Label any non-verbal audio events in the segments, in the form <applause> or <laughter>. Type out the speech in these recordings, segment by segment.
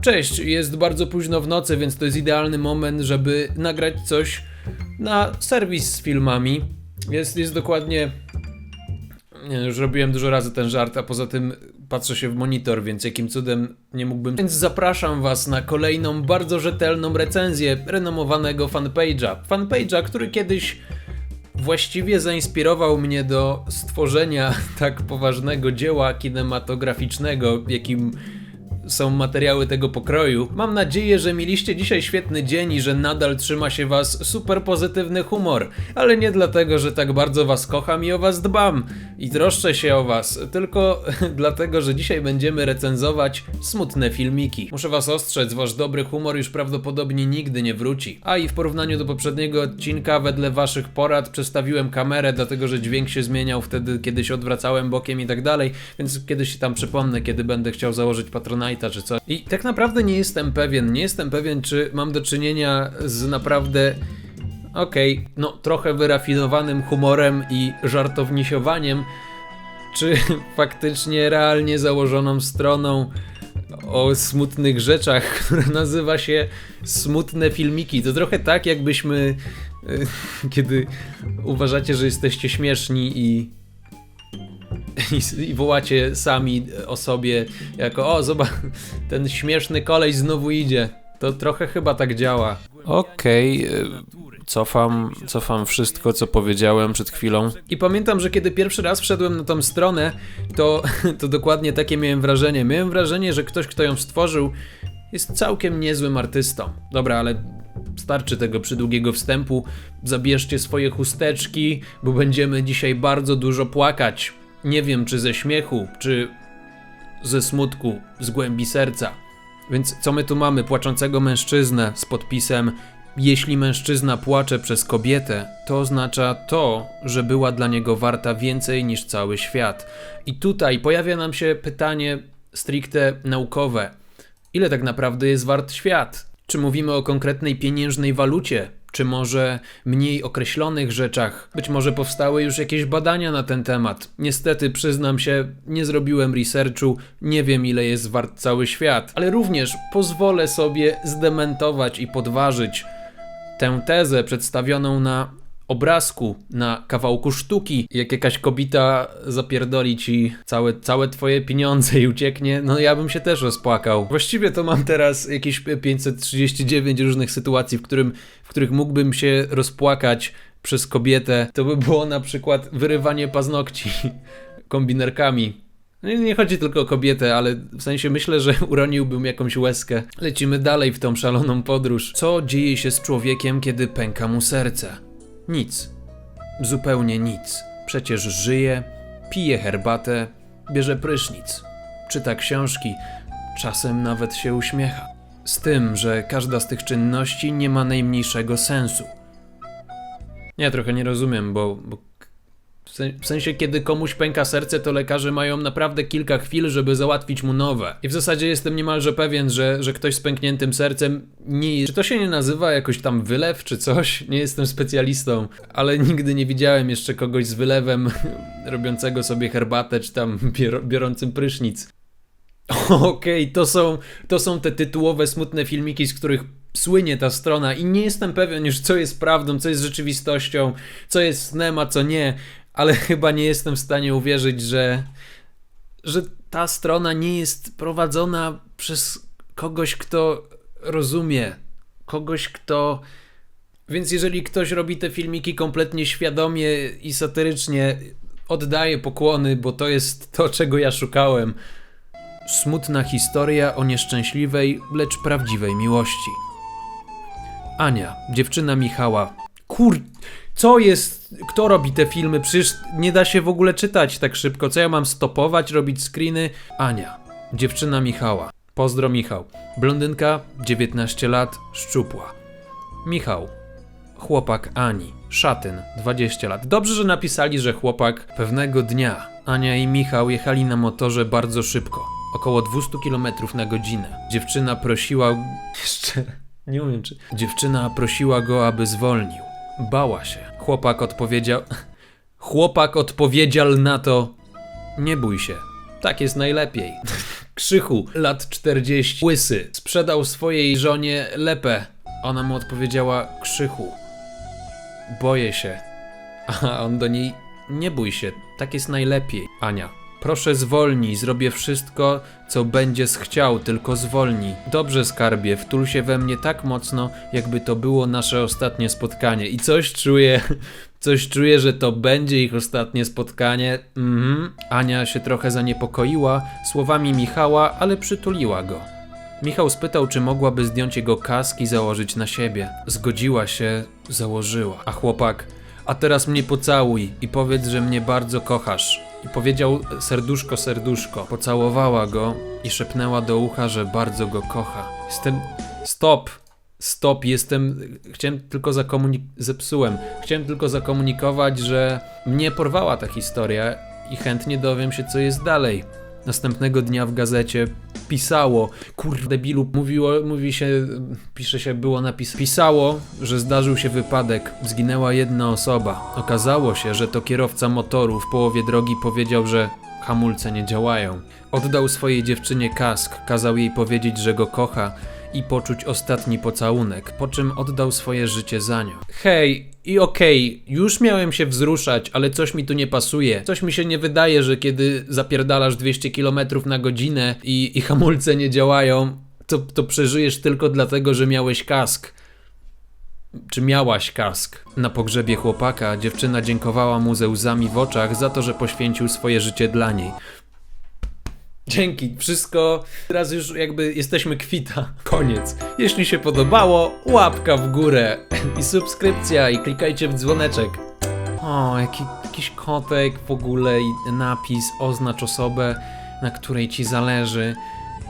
Cześć, jest bardzo późno w nocy, więc to jest idealny moment, żeby nagrać coś na serwis z filmami. Jest, jest dokładnie. Nie, już robiłem dużo razy ten żart, a poza tym patrzę się w monitor, więc jakim cudem nie mógłbym. Więc zapraszam Was na kolejną bardzo rzetelną recenzję renomowanego fanpage'a. Fanpage'a, który kiedyś właściwie zainspirował mnie do stworzenia <laughs> tak poważnego dzieła kinematograficznego, jakim są materiały tego pokroju. Mam nadzieję, że mieliście dzisiaj świetny dzień i że nadal trzyma się was super pozytywny humor. Ale nie dlatego, że tak bardzo was kocham i o was dbam i troszczę się o was, tylko <laughs> dlatego, że dzisiaj będziemy recenzować smutne filmiki. Muszę was ostrzec, wasz dobry humor już prawdopodobnie nigdy nie wróci. A i w porównaniu do poprzedniego odcinka, wedle waszych porad, przestawiłem kamerę, dlatego że dźwięk się zmieniał wtedy, kiedy się odwracałem bokiem i tak dalej, więc kiedyś się tam przypomnę, kiedy będę chciał założyć Patronite'a czy. I tak naprawdę nie jestem pewien, nie jestem pewien, czy mam do czynienia z naprawdę okej, no trochę wyrafinowanym humorem i żartownisiowaniem, czy <laughs> faktycznie realnie założoną stroną o smutnych rzeczach, <laughs> która nazywa się Smutne Filmiki. To trochę tak, jakbyśmy, y, <laughs> kiedy uważacie, że jesteście śmieszni i i, i wołacie sami o sobie jako o zobacz, ten śmieszny kolej znowu idzie. To trochę chyba tak działa. Okej, y, cofam, cofam wszystko, co powiedziałem przed chwilą. I pamiętam, że kiedy pierwszy raz wszedłem na tą stronę, to, <laughs> to dokładnie takie miałem wrażenie. Miałem wrażenie, że ktoś, kto ją stworzył, jest całkiem niezłym artystą. Dobra, ale starczy tego przydługiego wstępu. Zabierzcie swoje chusteczki, bo będziemy dzisiaj bardzo dużo płakać. Nie wiem, czy ze śmiechu, czy ze smutku, z głębi serca. Więc co my tu mamy? Płaczącego mężczyznę z podpisem jeśli mężczyzna płacze przez kobietę, to oznacza to, że była dla niego warta więcej niż cały świat. I tutaj pojawia nam się pytanie stricte naukowe. Ile tak naprawdę jest wart świat? Czy mówimy o konkretnej pieniężnej walucie? Czy może mniej określonych rzeczach? Być może powstały już jakieś badania na ten temat. Niestety, przyznam się, nie zrobiłem researchu, nie wiem ile jest wart cały świat, ale również pozwolę sobie zdementować i podważyć tę tezę przedstawioną na obrazku, na kawałku sztuki, jak jakaś kobieta zapierdoli ci całe, całe twoje pieniądze i ucieknie, no ja bym się też rozpłakał. Właściwie to mam teraz jakieś 539 różnych sytuacji, w, którym, w których mógłbym się rozpłakać przez kobietę. To by było na przykład wyrywanie paznokci <laughs> kombinerkami. No i nie chodzi tylko o kobietę, ale w sensie myślę, że <laughs> uroniłbym jakąś łezkę. Lecimy dalej w tą szaloną podróż. Co dzieje się z człowiekiem, kiedy pęka mu serce? Nic. Zupełnie nic. Przecież żyje, pije herbatę, bierze prysznic, czyta książki, czasem nawet się uśmiecha. Z tym, że każda z tych czynności nie ma najmniejszego sensu. Ja trochę nie rozumiem, bo, bo w sen- w sensie, kiedy komuś pęka serce, to lekarze mają naprawdę kilka chwil, żeby załatwić mu nowe. I w zasadzie jestem niemalże pewien, że, że ktoś z pękniętym sercem nie. Czy to się nie nazywa jakoś tam wylew czy coś? Nie jestem specjalistą, ale nigdy nie widziałem jeszcze kogoś z wylewem <laughs> robiącego sobie herbatę czy tam bior- biorącym prysznic. <laughs> Okej, to, są, to są te tytułowe, smutne filmiki, z których słynie ta strona i nie jestem pewien już, co jest prawdą, co jest rzeczywistością, co jest snem, a co nie, ale <laughs> chyba nie jestem w stanie uwierzyć, że, że ta strona nie jest prowadzona przez kogoś, kto rozumie, kogoś, kto... Więc jeżeli ktoś robi te filmiki kompletnie świadomie i satyrycznie, oddaję pokłony, bo to jest to, czego ja szukałem. Smutna historia o nieszczęśliwej, lecz prawdziwej miłości. Ania, dziewczyna Michała. Kur... Co jest... Kto robi te filmy? Przecież nie da się w ogóle czytać tak szybko. Co ja mam stopować, robić screeny? Ania, dziewczyna Michała. Pozdro Michał. Blondynka, 19 lat, szczupła. Michał, chłopak Ani. Szatyn, 20 lat. Dobrze, że napisali, że chłopak pewnego dnia. Ania i Michał jechali na motorze bardzo szybko. Około 200 km na godzinę. Dziewczyna prosiła. Jeszcze. Nie umiem czy. Dziewczyna prosiła go, aby zwolnił. Bała się. Chłopak odpowiedział. Chłopak odpowiedział na to: Nie bój się. Tak jest najlepiej. <laughs> Krzychu, lat 40, łysy, sprzedał swojej żonie lepę. Ona mu odpowiedziała: Krzychu, boję się. <laughs> A on do niej: Nie bój się, tak jest najlepiej. Ania. Proszę zwolnij, zrobię wszystko, co będziesz chciał, tylko zwolnij. Dobrze, skarbie, wtul się we mnie tak mocno, jakby to było nasze ostatnie spotkanie. I coś czuję, <laughs> coś czuję, że to będzie ich ostatnie spotkanie. Mhm. Ania się trochę zaniepokoiła słowami Michała, ale przytuliła go. Michał spytał, czy mogłaby zdjąć jego kask i założyć na siebie. Zgodziła się, założyła. A chłopak, a teraz mnie pocałuj i powiedz, że mnie bardzo kochasz. I powiedział serduszko, serduszko. Pocałowała go i szepnęła do ucha, że bardzo go kocha. Jestem. Stop! Stop, jestem. Chciałem tylko zakomunikować. Zepsułem. Chciałem tylko zakomunikować, że mnie porwała ta historia i chętnie dowiem się, co jest dalej. Następnego dnia w gazecie pisało, kurde debilu, mówiło, mówi się, pisze się, było napis, pisało, że zdarzył się wypadek, zginęła jedna osoba. Okazało się, że to kierowca motoru w połowie drogi powiedział, że hamulce nie działają. Oddał swojej dziewczynie kask, kazał jej powiedzieć, że go kocha i poczuć ostatni pocałunek, po czym oddał swoje życie za nią. Hej, i okej, już miałem się wzruszać, ale coś mi tu nie pasuje. Coś mi się nie wydaje, że kiedy zapierdalasz 200 km na godzinę i, i hamulce nie działają, to, to przeżyjesz tylko dlatego, że miałeś kask. Czy miałaś kask? Na pogrzebie chłopaka dziewczyna dziękowała mu ze łzami w oczach za to, że poświęcił swoje życie dla niej. Dzięki, wszystko. Teraz już jakby jesteśmy kwita. Koniec. Jeśli się podobało, łapka w górę i subskrypcja i klikajcie w dzwoneczek. O, jaki, jakiś kotek w ogóle i napis oznacz osobę, na której ci zależy.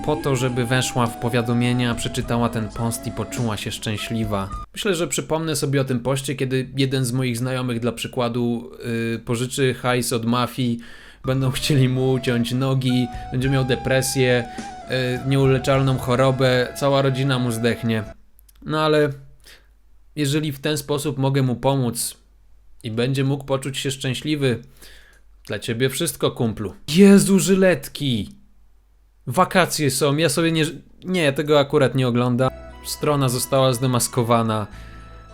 Po to, żeby weszła w powiadomienia, przeczytała ten post i poczuła się szczęśliwa. Myślę, że przypomnę sobie o tym poście, kiedy jeden z moich znajomych dla przykładu yy, pożyczy hajs od mafii, będą chcieli mu uciąć nogi, będzie miał depresję, yy, nieuleczalną chorobę, cała rodzina mu zdechnie. No ale jeżeli w ten sposób mogę mu pomóc i będzie mógł poczuć się szczęśliwy, dla ciebie wszystko, kumplu. Jezu, żyletki! Wakacje są, ja sobie nie. Nie, tego akurat nie oglądam. Strona została zdemaskowana.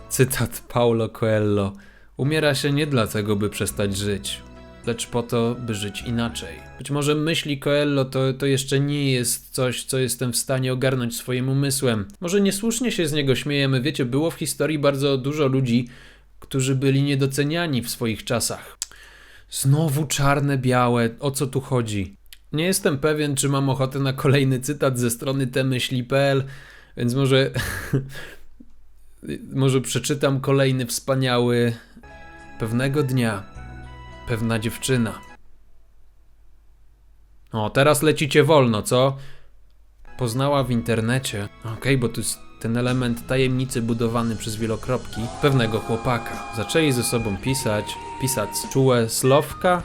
Cytat Paulo Coelho. Umiera się nie dlatego, by przestać żyć, lecz po to, by żyć inaczej. Być może myśli Coelho to, to jeszcze nie jest coś, co jestem w stanie ogarnąć swoim umysłem. Może niesłusznie się z niego śmiejemy. Wiecie, było w historii bardzo dużo ludzi, którzy byli niedoceniani w swoich czasach. Znowu czarne, białe, o co tu chodzi? Nie jestem pewien, czy mam ochotę na kolejny cytat ze strony temyśli.pl, więc może <laughs> może przeczytam kolejny wspaniały. Pewnego dnia pewna dziewczyna. O, teraz lecicie wolno, co? Poznała w internecie. Okej, bo tu jest ten element tajemnicy budowany przez wielokropki pewnego chłopaka. Zaczęli ze sobą pisać, pisać czułe słowka,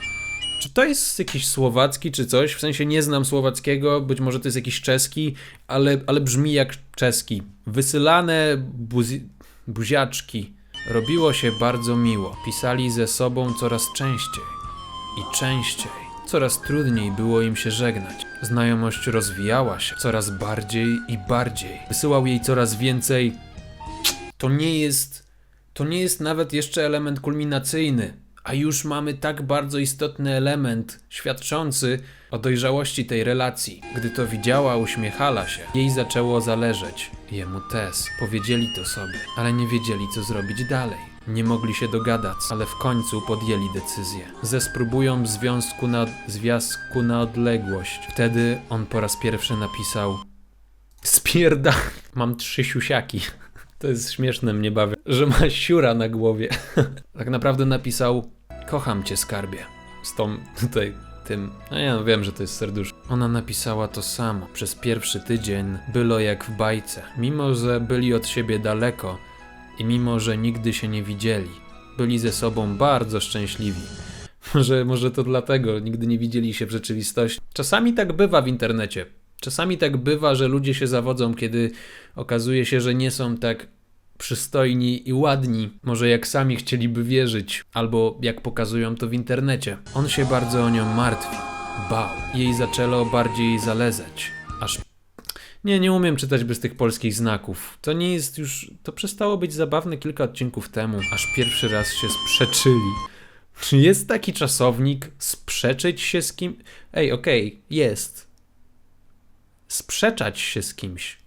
czy to jest jakiś słowacki czy coś? W sensie nie znam słowackiego, być może to jest jakiś czeski, ale, ale brzmi jak czeski. Wysylane buzi- buziaczki. Robiło się bardzo miło. Pisali ze sobą coraz częściej i częściej. Coraz trudniej było im się żegnać. Znajomość rozwijała się coraz bardziej i bardziej. Wysyłał jej coraz więcej. To nie jest. To nie jest nawet jeszcze element kulminacyjny a już mamy tak bardzo istotny element świadczący o dojrzałości tej relacji. Gdy to widziała, uśmiechala się. Jej zaczęło zależeć. Jemu też. Powiedzieli to sobie, ale nie wiedzieli, co zrobić dalej. Nie mogli się dogadać, ale w końcu podjęli decyzję. Ze spróbują związku na, związku na odległość. Wtedy on po raz pierwszy napisał Spierda. Mam trzy siusiaki. To jest śmieszne, mnie bawi, że ma siura na głowie. <laughs> tak naprawdę napisał: Kocham cię, skarbie. Z tą tutaj tym. No ja wiem, że to jest serduszko. Ona napisała to samo. Przez pierwszy tydzień było jak w bajce. Mimo, że byli od siebie daleko i mimo, że nigdy się nie widzieli, byli ze sobą bardzo szczęśliwi. <laughs> Może, może to dlatego nigdy nie widzieli się w rzeczywistości. Czasami tak bywa w internecie. Czasami tak bywa, że ludzie się zawodzą, kiedy okazuje się, że nie są tak przystojni i ładni, może jak sami chcieliby wierzyć, albo jak pokazują to w internecie. On się bardzo o nią martwi. bał. Jej zaczęło bardziej zalezać. Aż. Nie, nie umiem czytać bez tych polskich znaków. To nie jest już. To przestało być zabawne kilka odcinków temu, aż pierwszy raz się sprzeczyli. Czy jest taki czasownik sprzeczyć się z kim? Ej, okej, jest. Sprzeczać się z kimś.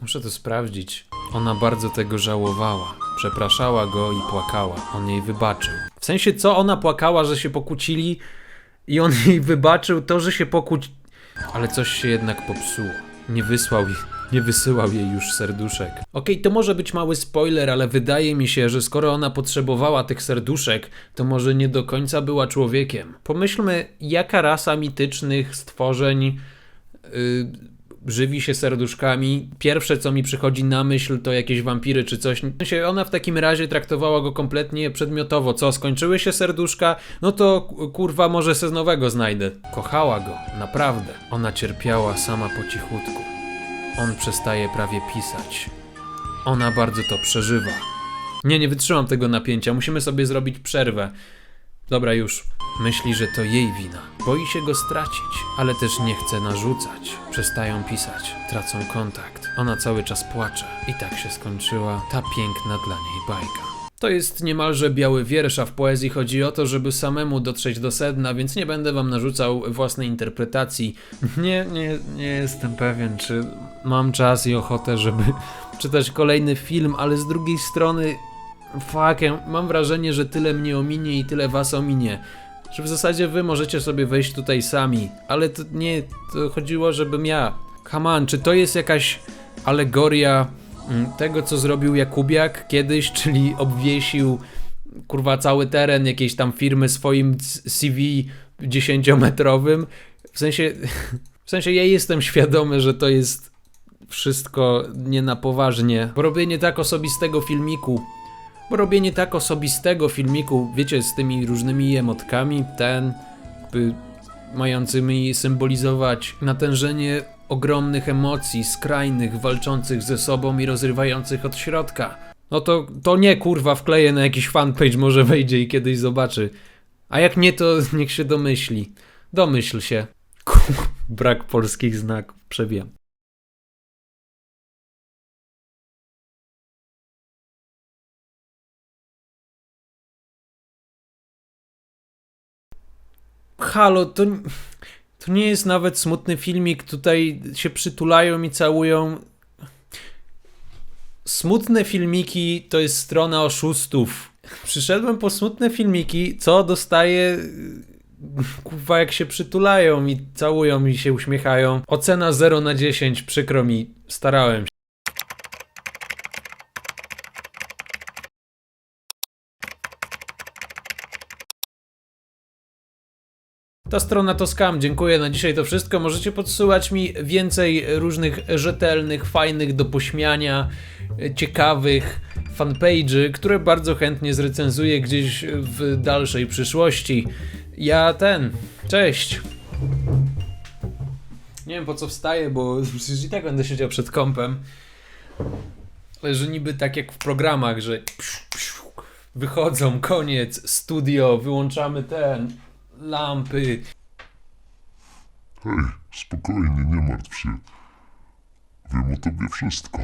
Muszę to sprawdzić. Ona bardzo tego żałowała. Przepraszała go i płakała. On jej wybaczył. W sensie, co ona płakała, że się pokłócili i on <laughs> jej wybaczył to, że się pokłóci... Ale coś się jednak popsuło. Nie wysłał jej, nie wysyłał jej już serduszek. Okej, to może być mały spoiler, ale wydaje mi się, że skoro ona potrzebowała tych serduszek, to może nie do końca była człowiekiem. Pomyślmy, jaka rasa mitycznych stworzeń yy, żywi się serduszkami. Pierwsze, co mi przychodzi na myśl, to jakieś wampiry czy coś. Ona w takim razie traktowała go kompletnie przedmiotowo. Co, skończyły się serduszka? No to kurwa, może se z nowego znajdę. Kochała go, naprawdę. Ona cierpiała sama po cichutku. On przestaje prawie pisać. Ona bardzo to przeżywa. Nie, nie wytrzymam tego napięcia. Musimy sobie zrobić przerwę. Dobra, już. Myśli, że to jej wina. Boi się go stracić, ale też nie chce narzucać. Przestają pisać, tracą kontakt. Ona cały czas płacze. I tak się skończyła ta piękna dla niej bajka. To jest niemalże biały wiersz, a w poezji chodzi o to, żeby samemu dotrzeć do sedna, więc nie będę wam narzucał własnej interpretacji. Nie, nie, nie jestem pewien, czy mam czas i ochotę, żeby <laughs> czytać kolejny film, ale z drugiej strony ja mam wrażenie, że tyle mnie ominie i tyle was ominie. Że w zasadzie wy możecie sobie wejść tutaj sami. Ale to nie, to chodziło, żebym ja. On, czy to jest jakaś alegoria tego, co zrobił Jakubiak kiedyś, <laughs> czyli obwiesił kurwa cały teren jakiejś tam firmy swoim CV dziesięciometrowym? W sensie, <laughs> w sensie ja jestem świadomy, że to jest wszystko nie na poważnie. Bo robienie tak osobistego filmiku bo robienie tak osobistego filmiku, wiecie, z tymi różnymi emotkami, ten, jakby mającymi symbolizować natężenie ogromnych emocji, skrajnych, walczących ze sobą i rozrywających od środka. No to, to nie kurwa wkleję na jakiś fanpage, może wejdzie i kiedyś zobaczy. A jak nie, to <laughs> niech się domyśli. Domyśl się. Kur, <laughs> brak polskich znaków, przewijam. Halo, to, to nie jest nawet smutny filmik. Tutaj się przytulają i całują. Smutne filmiki to jest strona oszustów. Przyszedłem po smutne filmiki, co dostaję. Kurwa, jak się przytulają i całują i się uśmiechają. Ocena 0 na 10, przykro mi, starałem się. Ta strona to skam. Dziękuję na dzisiaj to wszystko. Możecie podsyłać mi więcej różnych rzetelnych, fajnych do pośmiania, ciekawych fanpage'y, które bardzo chętnie zrecenzuję gdzieś w dalszej przyszłości. Ja ten. Cześć. Nie wiem po co wstaję, bo <laughs> przecież i tak będę siedział przed kompem. Ale że niby tak jak w programach, że wychodzą, koniec, studio, wyłączamy ten, lampy. Hej, spokojnie, nie martw się. Wiem o tobie wszystko.